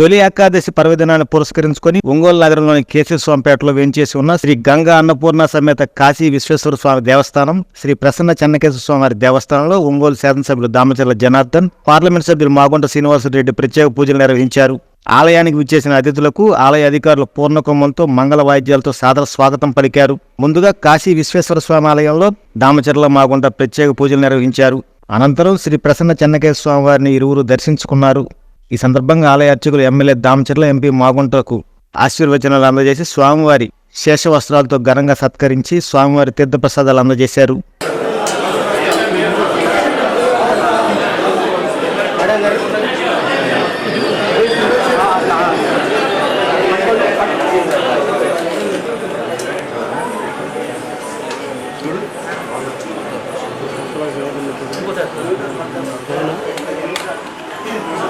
తొలి ఏకాదశి పర్వదినాన్ని పురస్కరించుకొని ఒంగోలు నగరంలోని కేశవస్వామిపేటలో వేంచేసి ఉన్న శ్రీ గంగా అన్నపూర్ణ సమేత కాశీ విశ్వేశ్వర స్వామి దేవస్థానం శ్రీ ప్రసన్న చెన్నకేశ్వర స్వామి వారి దేవస్థానంలో ఒంగోలు శాసనసభ్యులు దామచర్ల జనార్దన్ పార్లమెంట్ సభ్యులు మాగుంట శ్రీనివాసరెడ్డి ప్రత్యేక పూజలు నిర్వహించారు. ఆలయానికి విచ్చేసిన అతిథులకు ఆలయ అధికారులు పూర్ణకుంభంతో మంగళ వాయిద్యాలతో సాదర స్వాగతం పలికారు. ముందుగా కాశీ విశ్వేశ్వర స్వామి ఆలయంలో దామచర్ల మాగుంట ప్రత్యేక పూజలు నిర్వహించారు. అనంతరం శ్రీ ప్రసన్న చెన్నకేశ్వర స్వామి వారిని ఇరువురు దర్శించుకున్నారు. ఈ సందర్భంగా ఆలయ అర్చకులు ఎమ్మెల్యే దామచర్ల ఎంపీ మాగుంటకు ఆశీర్వచనాలు అందజేసి స్వామివారి శేష వస్త్రాలతో ఘనంగా సత్కరించి స్వామివారి తీర్థప్రసాదాలు అందజేశారు. అయ్యా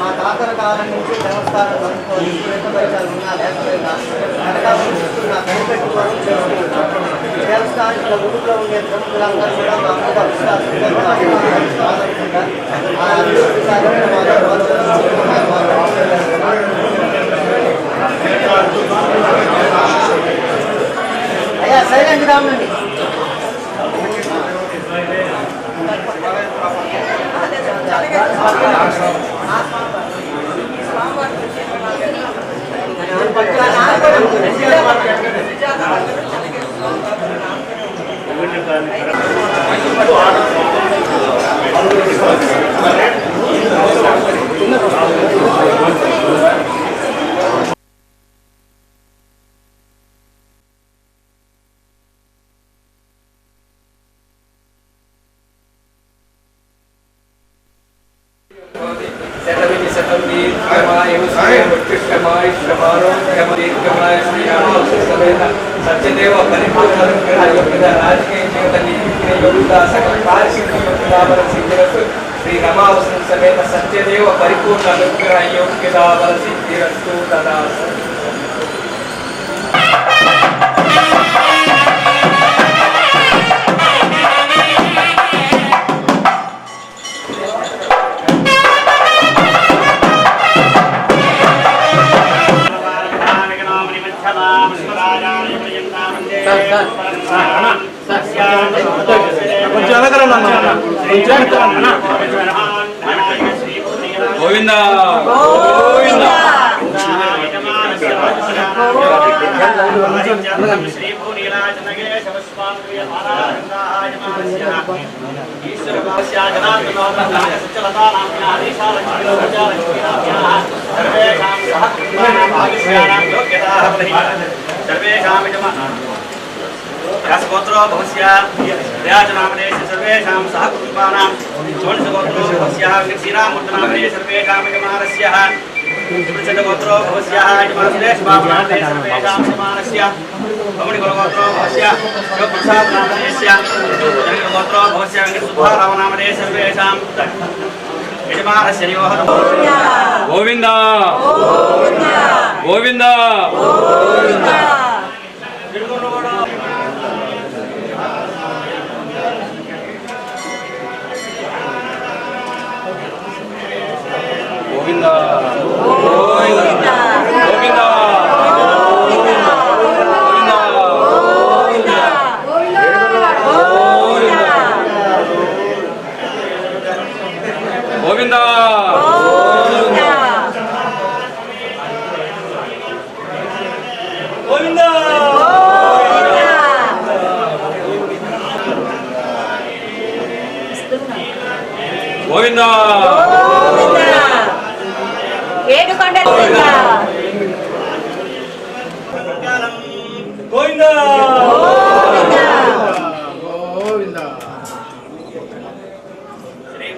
మా తాతల కాలం నుంచి సంస్థాన నా కనిపెట్టుకొని దేవస్థానికుల ఊరిలో ఉండే ప్రముఖులందరూ కూడా మా మీద అయ్యా సైలెంట్ రామ్మండి సత్యదేవ పరిపూర్ణ యోగ్యత రాజకీయ జీవితాన్ని నీతికి యోగ్యత సకల పారిశుద్ధ యోగ్యత సిద్ధిరస్తు శ్రీ రమావసన సమేత సత్యదేవ పరిపూర్ణ అనుగ్రహ యోగ్యత బల సిద్ధిరస్తు తదా కొంచెం వెనకరండి అన్న కొంచెం వెనకరండి గోవింద. గోవింద. गोत्रो भवस्य व्याजनामनेश सर्वेषां सह कुटुम्बानां जोनिसगोत्रो भवस्यः विक्षीरामूर्तनामने सर्वेषामिगमानस्यः त्रिपृच्छन्दगोत्रो भवस्याः यजमानसुरेशबाबनामने सर्वेषां समानस्य कमणिकुलगोत्रो भवस्य शिवप्रसादनामनेस्य ऋतुभुजङ्गगोत्रो भवस्य वेङ्कटसुब्बारामनामने सर्वेषां యజమానస్య గోవింద గోవింద గోవింద 고민다. 고민다. 고민다. 고민다. 고민다. 고민다.